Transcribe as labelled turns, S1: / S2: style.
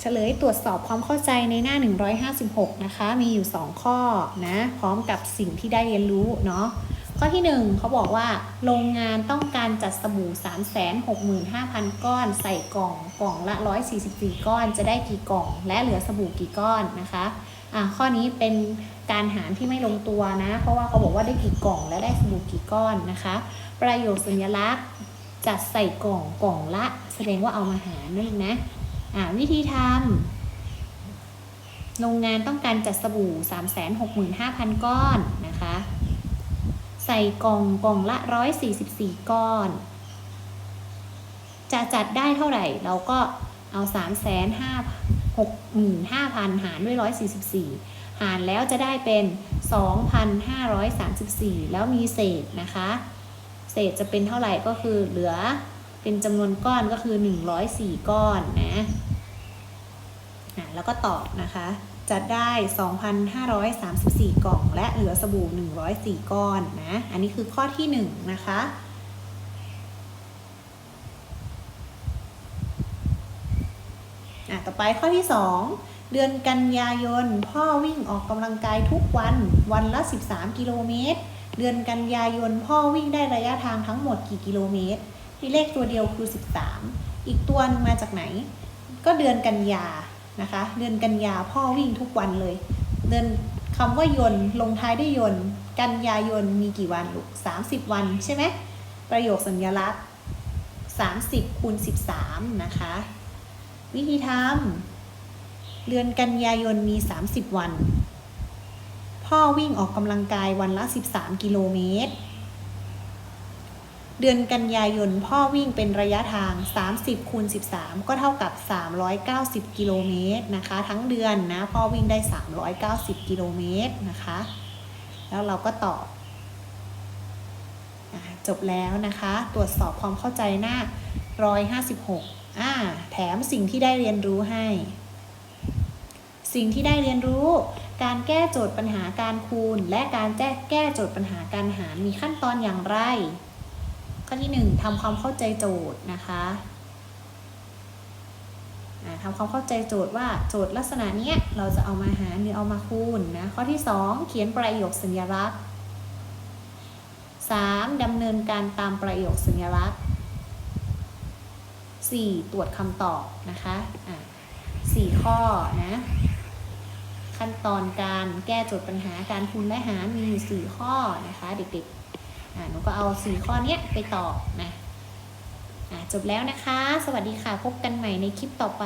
S1: เฉลยตรวจสอบความเข้าใจในหน้า 156 นะคะ มีอยู่ 2 ข้อนะ พร้อมกับสิ่งที่ได้เรียนรู้เนาะ ข้อที่ 1เขาบอกว่า โรงงานต้องการจัดสบู่ 365,000 ก้อน ใส่กล่องกล่องละ 144 ก้อน จะได้กี่กล่อง และเหลือสบู่กี่ก้อนนะคะอ่าข้อนี้เป็นการหารที่ไม่ลงตัวนะ เพราะว่าเขาบอกว่าได้กี่กล่องและได้สบู่กี่ก้อนนะคะ ประโยคสัญลักษณ์จัดใส่กล่องกล่องละ แสดงว่าเอามาหารนั่นเองนะ วิธีทำโรงงานต้องการจัดสบู่ 365,000 ก้อนนะคะ ใส่กล่องกล่องละ 144 ก้อน จะจัดได้เท่าไหร่ เราก็เอา 3 5 65,000หารด้วย 144 หารแล้วจะได้เป็น 2,534 แล้วมีเศษนะคะ เศษจะเป็นเท่าไหร่ก็คือเหลือ เป็นจำนวนก้อนก็คือ 104 ก้อนนะอะแล้วก็ตอบนะคะจัดได้ 2,534 กล่อง และเหลือสบู่ 104 ก้อนนะ อันนี้คือข้อที่ 1 นะคะอะต่อไปข้อที่ 2 เดือนกันยายน พ่อวิ่งออกกำลังกายทุกวัน วันละ 13 กิโลเมตร เดือนกันยายน พ่อวิ่งได้ระยะทางทั้งหมดกี่กิโลเมตร มีเลขตัวเดียวคือ 13 อีกตัวนึงมาจากไหน ก็เดือนกันยานะคะ เดือนกันยาพ่อวิ่งทุกวันเลย เดือนคำว่ายนลงท้ายด้วยยนกันยายนมีกี่วันลูก30 วันใช่ไหมประโยคสัญลักษณ์ 30คูณ13 นะคะ วิธีทำเดือนกันยายนมี 30 วัน พ่อวิ่งออกกำลังกายวันละ 13 กิโลเมตร เดือนกันยายนพ่อวิ่งเป็นระยะทาง 30คูณ13 ก็เท่ากับ 390 กิโลเมตรนะคะ ทั้งเดือนนะพ่อวิ่งได้ 390 กิโลเมตรนะคะ แล้วเราก็ตอบจบแล้วนะคะ ตรวจสอบความเข้าใจหน้า 156อ่าแถมสิ่งที่ได้เรียนรู้ให้ สิ่งที่ได้เรียนรู้ การแก้โจทย์ปัญหาการคูณ และการแก้แก้โจทย์ปัญหาการหารมีขั้นตอนอย่างไร ข้อที่ 1ทำความเข้าใจโจทย์นะคะทำความเข้าใจโจทย์ว่าโจทย์ลักษณะเนี้ยเราจะเอามาหารหรือเอามาคูณนะข้อที่ 2 เขียนประโยคสัญลักษณ์ 3. ดำเนินการตามประโยคสัญลักษณ์ 4. ตรวจคำตอบนะคะอะสี่ข้อนะขั้นตอนการแก้โจทย์ปัญหาการคูณและหารมีอยู่สี่ข้อนะคะเด็กๆ หนูก็เอาสี่ข้อเนี้ยไปตอบนะจบแล้วนะคะ สวัสดีค่ะ พบกันใหม่ในคลิปต่อไป